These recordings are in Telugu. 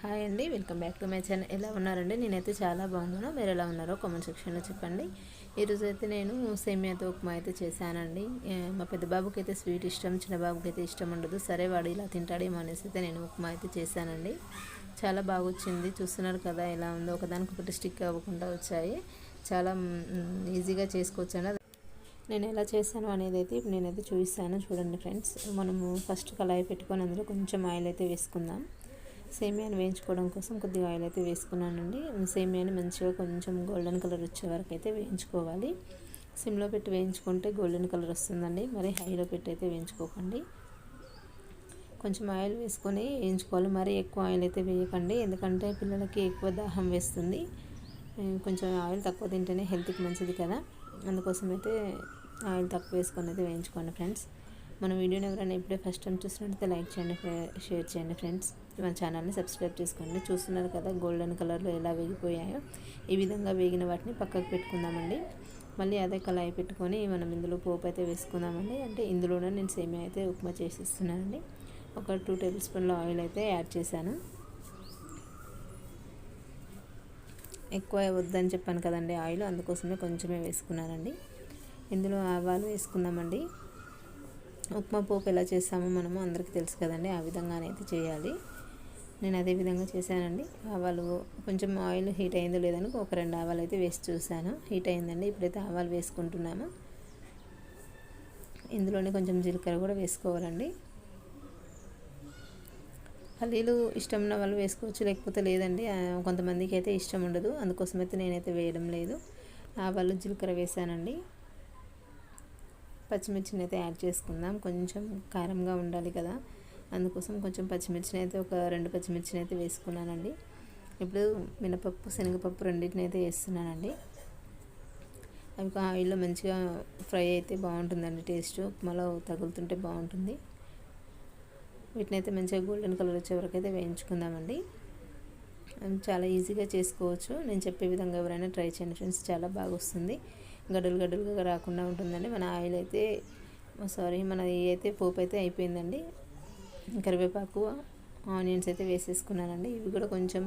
హాయ్ అండి welcome back to my channel. ఎలా ఉన్నారండి? నేనైతే చాలా బాగున్నాను. మీరు ఎలా ఉన్నారో కామెంట్ సెక్షన్లో చెప్పండి. ఈరోజు అయితే నేను సేమియాతో ఉప్మా అయితే చేశానండి. మా పెద్ద బాబుకి అయితే స్వీట్ ఇష్టం చిన్న బాబుకి అయితే ఇష్టం ఉండదు. సరే వాడు ఇలా తింటాడేమో అనేసి అయితే నేను ఉప్మా అయితే చేశానండి. చాలా బాగా వచ్చింది చూస్తున్నారు కదా ఎలా ఉందో. ఒకదానికి ఒకటి స్టిక్ అవ్వకుండా వచ్చాయి. చాలా ఈజీగా చేసుకోవచ్చండి. నేను ఎలా చేశాను అనేది అయితే ఇప్పుడు నేనైతే చూపిస్తాను. చూడండి ఫ్రెండ్స్. మనము ఫస్ట్ కళాయి పెట్టుకొని అందులో కొంచెం ఆయిల్ అయితే వేసుకుందాం. సేమియాను వేయించుకోవడం కోసం కొద్దిగా ఆయిల్ అయితే వేసుకున్నానండి. సేమియాని మంచిగా కొంచెం గోల్డెన్ కలర్ వచ్చే వరకు అయితే వేయించుకోవాలి. సిమ్లో పెట్టి వేయించుకుంటే గోల్డెన్ కలర్ వస్తుందండి. మరి హైలో పెట్టి అయితే వేయించుకోకండి. కొంచెం ఆయిల్ వేసుకొని వేయించుకోవాలి. మరి ఎక్కువ ఆయిల్ అయితే వేయకండి. ఎందుకంటే పిల్లలకి ఎక్కువ దాహం వేస్తుంది. కొంచెం ఆయిల్ తక్కువ తింటేనే హెల్త్కి మంచిది కదా. అందుకోసం అయితే ఆయిల్ తక్కువ వేసుకొని అయితే వేయించుకోండి ఫ్రెండ్స్ మన వీడియోని ఎవరైనా ఇప్పుడే ఫస్ట్ టైం చూసినట్టయితే లైక్ చేయండి షేర్ చేయండి ఫ్రెండ్స్ మన ఛానల్ని సబ్స్క్రైబ్ చేసుకోండి. చూస్తున్నారు కదా గోల్డెన్ కలర్లో ఎలా వేగిపోయాయో. ఈ విధంగా వేగిన వాటిని పక్కకు పెట్టుకుందామండి. మళ్ళీ అదే కళాయి పెట్టుకొని మనం ఇందులో పోపు అయితే వేసుకుందామండి. అంటే ఇందులోనే నేను సేమియా అయితే ఉప్మా చేసిస్తున్నానండి. ఒక టూ టేబుల్ స్పూన్ల ఆయిల్ అయితే యాడ్ చేశాను. ఎక్కువ వద్దని చెప్పాను కదండి ఆయిల్ అందుకోసమే కొంచెమే వేసుకున్నానండి. ఇందులో ఆవాలు వేసుకుందామండి. ఉప్మా పోపు ఎలా చేస్తామో మనము అందరికీ తెలుసు కదండి ఆ విధంగానే అయితే చేయాలి. నేను అదే విధంగా చేశానండి. ఆవాలు కొంచెం ఆయిల్ హీట్ అయిందో లేదని ఒక రెండు ఆవాలు అయితే వేసి చూశాను. హీట్ అయిందండి ఇప్పుడైతే ఆవాలు వేసుకుంటున్నాము. ఇందులోనే కొంచెం జీలకర్ర కూడా వేసుకోవాలండి. పల్లీలు ఇష్టం ఉన్న వాళ్ళు వేసుకోవచ్చు లేకపోతే లేదండి. కొంతమందికి అయితే ఇష్టం ఉండదు. అందుకోసమైతే నేనైతే వేయడం లేదు. ఆవాలు జీలకర్ర వేసానండి పచ్చిమిర్చిని అయితే యాడ్ చేసుకుందాం. కొంచెం కారంగా ఉండాలి కదా. అందుకోసం కొంచెం పచ్చిమిర్చిని అయితే ఒక రెండు పచ్చిమిర్చిని అయితే వేసుకున్నానండి. ఇప్పుడు మినపప్పు శనగపప్పు రెండింటిని అయితే వేస్తున్నానండి. అవి ఆయిల్లో మంచిగా ఫ్రై అయితే బాగుంటుందండి టేస్ట్. ఉప్మాలో తగులుతుంటే బాగుంటుంది. వీటిని అయితే మంచిగా గోల్డెన్ కలర్ వచ్చే వరకు అయితే వేయించుకుందామండి. చాలా ఈజీగా చేసుకోవచ్చు. నేను చెప్పే విధంగా ఎవరైనా ట్రై చేయండి ఫ్రెండ్స్. చాలా బాగా వస్తుంది. గడ్డలు గడ్డలుగా రాకుండా ఉంటుందండి. మన ఆయిల్ అయితే సారీ మన అయితే పోపు అయితే అయిపోయిందండి. కరివేపాకు ఆనియన్స్ అయితే వేసేసుకున్నానండి. ఇవి కూడా కొంచెం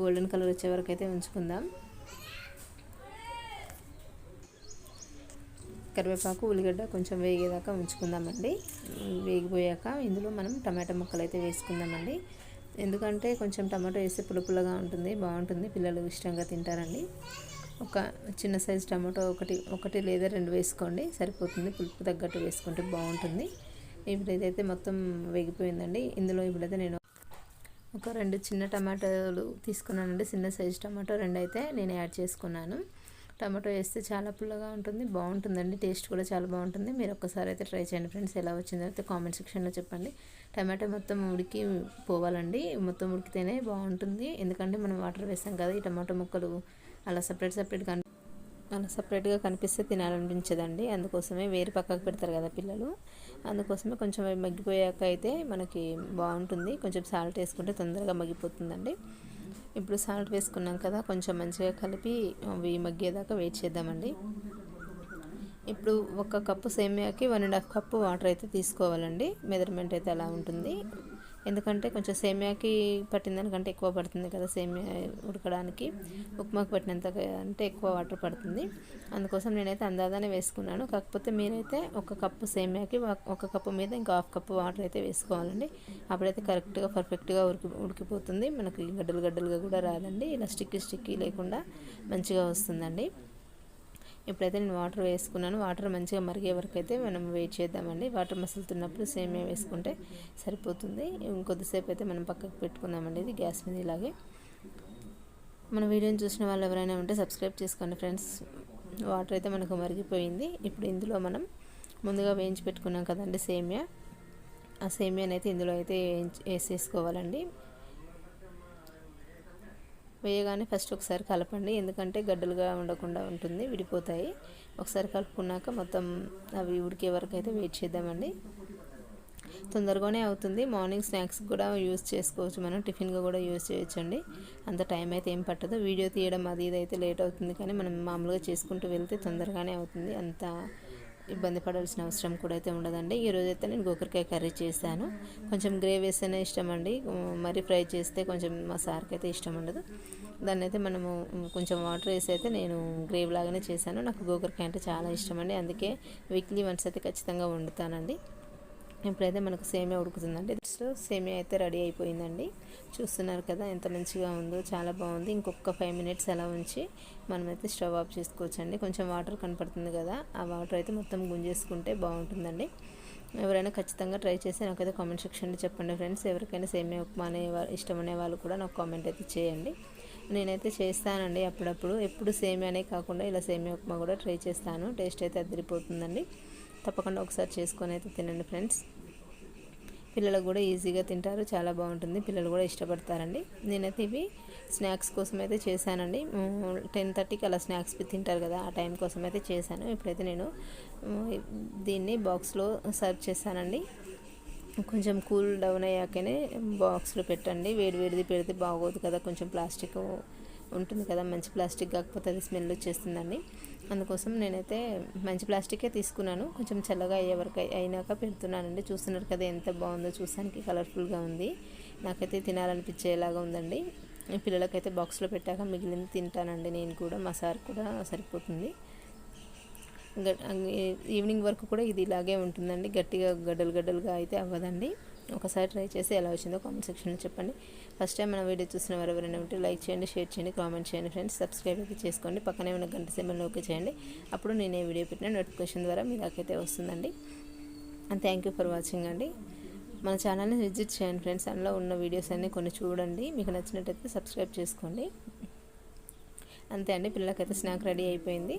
గోల్డెన్ కలర్ వచ్చే వరకు అయితే ఉంచుకుందాం. కరివేపాకు ఉల్లిగడ్డ కొంచెం వేగేదాకా ఉంచుకుందామండి. వేగిపోయాక ఇందులో మనం టమాటా ముక్కలు అయితే వేసుకుందామండి. ఎందుకంటే కొంచెం టమాటో వేస్తే పులుపులగా ఉంటుంది బాగుంటుంది. పిల్లలు ఇష్టంగా తింటారండి. ఒక చిన్న సైజు టమాటో ఒకటి ఒకటి లేదా రెండు వేసుకోండి. సరిపోతుంది. పులుపు తగ్గట్టు వేసుకుంటే బాగుంటుంది. ఇప్పుడు ఇదైతే మొత్తం వేగిపోయిందండి. ఇందులో ఇప్పుడైతే నేను ఒక రెండు చిన్న టమాటాలు తీసుకున్నానండి. చిన్న సైజు టమాటో రెండు అయితే నేను యాడ్ చేసుకున్నాను. టమాటో వేస్తే చాలా పుల్లగా ఉంటుంది బాగుంటుందండి. టేస్ట్ కూడా చాలా బాగుంటుంది. మీరు ఒక్కసారి అయితే ట్రై చేయండి ఫ్రెండ్స్ ఎలా వచ్చిందో అయితే కామెంట్ సెక్షన్లో చెప్పండి. టమాటో మొత్తం ఉడికి పోవాలండి. మొత్తం ఉడికితేనే బాగుంటుంది. ఎందుకంటే మనం వాటర్ వేస్తాం కదా ఈ టమాటో ముక్కలు అలా సపరేట్ సపరేట్ కని అలా సపరేట్గా కనిపిస్తే తినాలనిపించదండి. అందుకోసమే వేరు పక్కకు పెడతారు కదా పిల్లలు. అందుకోసమే కొంచెం అవి మగ్గిపోయాక అయితే మనకి బాగుంటుంది. కొంచెం సాల్ట్ వేసుకుంటే తొందరగా మగ్గిపోతుందండి. ఇప్పుడు సాల్ట్ వేసుకున్నాం కదా కొంచెం మంచిగా కలిపి అవి మగ్గేదాకా వెయిట్ చేద్దామండి. ఇప్పుడు ఒక cup సేమియాకి one and half cup water అయితే తీసుకోవాలండి. మెజర్మెంట్ అయితే అలా ఉంటుంది. ఎందుకంటే కొంచెం సేమియాకి పట్టిన దానికంటే ఎక్కువ పడుతుంది కదా సేమియా ఉడకడానికి. ఉప్మాకి పట్టినంత అంటే ఎక్కువ వాటర్ పడుతుంది. అందుకోసం నేనైతే అందాదానే వేసుకున్నాను. కాకపోతే మీరైతే ఒక కప్పు సేమియాకి ఒక కప్పు మీద ఇంకా హాఫ్ కప్పు వాటర్ అయితే వేసుకోవాలండి. అప్పుడైతే కరెక్ట్గా పర్ఫెక్ట్గా ఉడికి ఉడికిపోతుంది. మనకి గడ్డలు గడ్డలుగా కూడా రాదండి. ఇలా స్టిక్కీ స్టిక్కీ లేకుండా మంచిగా వస్తుందండి. ఇప్పుడైతే నేను వాటర్ వేసుకున్నాను వాటర్ మంచిగా మరిగే వరకు అయితే మనం వెయిట్ చేద్దామండి. వాటర్ మసులుతున్నప్పుడు సేమియా వేసుకుంటే సరిపోతుంది. ఇంకొద్దిసేపు అయితే మనం పక్కకు పెట్టుకుందామండి. ఇది గ్యాస్ మీద ఇలాగే. మన వీడియోని చూసిన వాళ్ళు ఎవరైనా ఉంటే సబ్స్క్రైబ్ చేసుకోండి ఫ్రెండ్స్ వాటర్ అయితే మనకు మరిగిపోయింది. ఇప్పుడు ఇందులో మనం ముందుగా వేయించి పెట్టుకున్నాం కదండి సేమియా. ఆ సేమియాని అయితే ఇందులో అయితే వేయించి వేసేసుకోవాలండి. వేయగానే ఫస్ట్ ఒకసారి కలపండి. ఎందుకంటే గడ్డలుగా ఉండకుండా ఉంటుంది విడిపోతాయి. ఒకసారి కలుపుకున్నాక మొత్తం అవి ఉడికే వరకు అయితే వెయిట్ చేద్దామండి. తొందరగానే అవుతుంది. మార్నింగ్ స్నాక్స్ కూడా యూస్ చేసుకోవచ్చు మనం. టిఫిన్గా కూడా యూస్ చేయొచ్చండి. అంత టైం అయితే ఏం పట్టదు. వీడియో తీయడం అది ఇది అయితే లేట్ అవుతుంది కానీ మనం మామూలుగా చేసుకుంటూ వెళ్తే తొందరగానే అవుతుంది. అంత ఇబ్బంది పడాల్సిన అవసరం కూడా అయితే ఉండదండి. ఈరోజు అయితే నేను గోకరకాయ కర్రీ చేశాను. కొంచెం గ్రేవీ వేస్తేనే ఇష్టం అండి. మరి ఫ్రై చేస్తే కొంచెం మా సార్కి అయితే ఇష్టం ఉండదు. దాన్ని అయితే మనము కొంచెం వాటర్ వేసి అయితే నేను గ్రేవీ లాగానే చేశాను. నాకు గోకరకాయ అంటే చాలా ఇష్టం అండి. అందుకే వీక్లీ వన్స్ అయితే ఖచ్చితంగా వండుతానండి. ఇప్పుడైతే మనకు సేమియా ఉడుకుతుందండి. జస్ట్ సేమియా అయితే రెడీ అయిపోయిందండి. చూస్తున్నారు కదా ఎంత మంచిగా ఉందో చాలా బాగుంది. ఇంకొక ఫైవ్ మినిట్స్ అలా ఉంచి మనమైతే స్టవ్ ఆఫ్ చేసుకోవచ్చండి. కొంచెం వాటర్ కనపడుతుంది కదా ఆ వాటర్ అయితే మొత్తం గుంజేసుకుంటే బాగుంటుందండి. ఎవరైనా ఖచ్చితంగా ట్రై చేసి నాకైతే కామెంట్ సెక్షన్లో చెప్పండి ఫ్రెండ్స్ ఎవరికైనా సేమియా ఉప్మా అనే ఇష్టం అనే వాళ్ళు కూడా నాకు కామెంట్ అయితే చేయండి. నేనైతే చేస్తానండి అప్పుడప్పుడు. ఎప్పుడు సేమియానే కాకుండా ఇలా సేమియా ఉప్మా కూడా ట్రై చేస్తాను. టేస్ట్ అయితే అదిరిపోతుందండి. తప్పకుండా ఒకసారి చేసుకొని అయితే తినండి ఫ్రెండ్స్. పిల్లలు కూడా ఈజీగా తింటారు చాలా బాగుంటుంది. పిల్లలు కూడా ఇష్టపడతారండి. నేనైతే ఇవి స్నాక్స్ కోసం అయితే చేశానండి. టెన్ థర్టీకి అలా స్నాక్స్ తింటారు కదా ఆ టైం కోసం అయితే చేశాను. ఇప్పుడైతే నేను దీన్ని బాక్స్లో సర్వ్ చేశానండి. కొంచెం కూల్ డౌన్ అయ్యాకనే బాక్స్లో పెట్టండి. వేడి వేడిది పెడితే బాగోదు కదా కొంచెం ప్లాస్టిక్ ఉంటుంది కదా మంచి ప్లాస్టిక్ కాకపోతే అది స్మెల్ వచ్చేస్తుందండి. అందుకోసం నేనైతే మంచి ప్లాస్టికే తీసుకున్నాను. కొంచెం చల్లగా అయ్యే వరకు అయినాక పెడుతున్నానండి. చూస్తున్నారు కదా ఎంత బాగుందో చూసానికి కలర్ఫుల్గా ఉంది. నాకైతే తినాలనిపించేలాగా ఉందండి. పిల్లలకైతే బాక్స్లో పెట్టాక మిగిలింది తింటానండి నేను కూడా. మా సార్ కూడా సరిపోతుంది. ఈవినింగ్ వరకు కూడా ఇది ఇలాగే ఉంటుందండి. గట్టిగా గడ్డలు గడ్డలుగా అయితే అవ్వదండి. ఒకసారి ట్రై చేసి ఎలా వచ్చిందో కామెంట్ సెక్షన్లో చెప్పండి. ఫస్ట్ టైం మన వీడియో చూసిన వారు ఎవరైనా ఉంటే లైక్ చేయండి షేర్ చేయండి కామెంట్ చేయండి ఫ్రెండ్స్. సబ్స్క్రైబ్ అయితే చేసుకోండి. పక్కనే ఉన్న గంట సింబల్ ఓకే చేయండి. అప్పుడు నేను ఏ వీడియో పెట్టిన నోటిఫికేషన్ ద్వారా మీ దాకైతే వస్తుందండి. థ్యాంక్ యూ ఫర్ వాచింగ్ అండి. మన ఛానల్ని విజిట్ చేయండి ఫ్రెండ్స్. అందులో ఉన్న వీడియోస్ అన్నీ కొన్ని చూడండి. మీకు నచ్చినట్టయితే సబ్స్క్రైబ్ చేసుకోండి. అంతే అండి. పిల్లలకైతే స్నాక్ రెడీ అయిపోయింది.